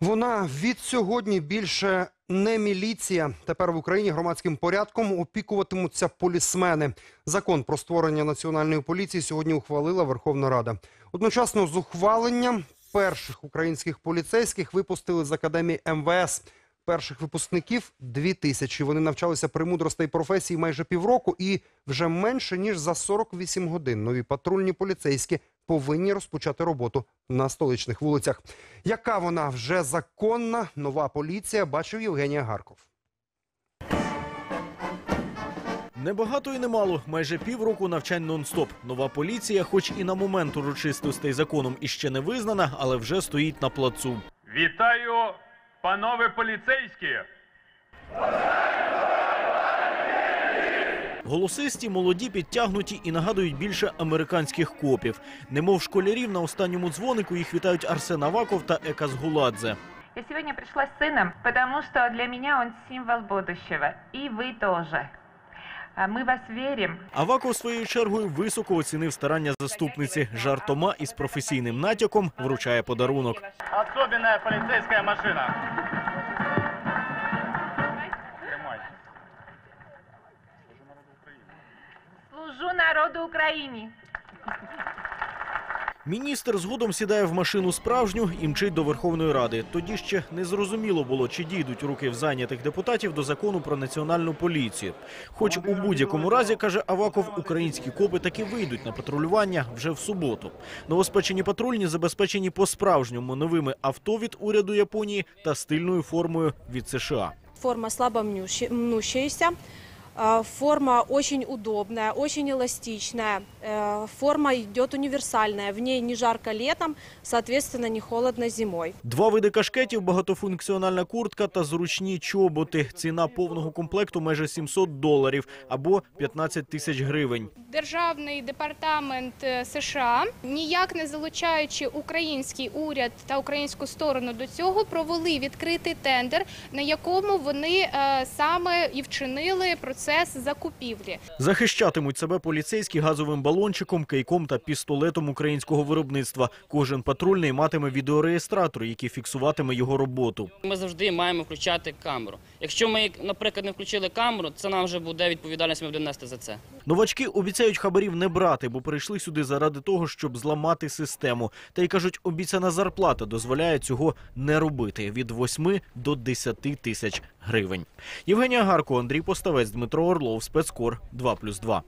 Вона від сьогодні більше не міліція. Тепер в Україні громадським порядком опікуватимуться полісмени. Закон про створення національної поліції сьогодні ухвалила Верховна Рада. Одночасно з ухваленням перших українських поліцейських випустили з академії МВС. Перших випускників дві тисячі. Вони навчалися премудростей професії майже півроку, і вже менше ніж за 48 годин нові патрульні поліцейські повинні розпочати роботу на столичних вулицях. Яка вона вже законна нова поліція, бачив Євгенія Гарков. Небагато і немало, майже півроку навчань нон-стоп. Нова поліція, хоч і на момент урочистостей законом іще не визнана, але вже стоїть на плацу. Вітаю, панове поліцейські! Голосисті, молоді, підтягнуті і нагадують більше американських копів. Немов школярів на останньому дзвонику їх вітають Арсен Аваков та Екас Гуладзе. Я сегодня пришла с сыном, потому что для меня он символ будущего. И вы тоже. А Мы вас верим. Аваков своєю чергою високо оцінив старання заступниці. Жартома із професійним натяком вручає подарунок. Особенная полицейская машина. Служу народу Украине. Міністр згодом сідає в машину справжню і мчить до Верховної Ради. Тоді ще не зрозуміло було, чи дійдуть руки в зайнятих депутатів до закону про національну поліцію. Хоч у будь-якому разі, каже Аваков, українські копи таки вийдуть на патрулювання вже в суботу. Новоспечені патрульні забезпечені по-справжньому новими авто від уряду Японії та стильною формою від США. Форма слабо. А, Форма очень удобная, очень эластичная. Э, Форма идет универсальная. В ней не жарко летом, соответственно, не холодно зимой. Два види кашкетів, багатофункціональна куртка та зручні чоботи. Ціна повного комплекту майже 700 доларів або 15 тисяч гривень. Державний департамент е, США, ніяк не залучаючи український уряд та українську сторону до цього, провели відкритий тендер, на якому вони е, саме і вчинили процес закупівлі. Захищатимуть себе поліцейські газовим балончиком, кейком та пістолетом українського виробництва. Кожен патрульний матиме відеореєстратор, який фіксуватиме його роботу. Ми завжди маємо включати камеру. Якщо ми, наприклад, не включили камеру, це нам вже буде відповідальність, ми будемо нести за це. Новачки обіцяють хабарів не брати, бо прийшли сюди заради того, щоб зламати систему. Та й кажуть, обіцяна зарплата дозволяє цього не робити від 8 до 10 тисяч гривень. Євгенія Гарко, Андрій Поставець, Дмитро Орлов, спецкор 2+,2.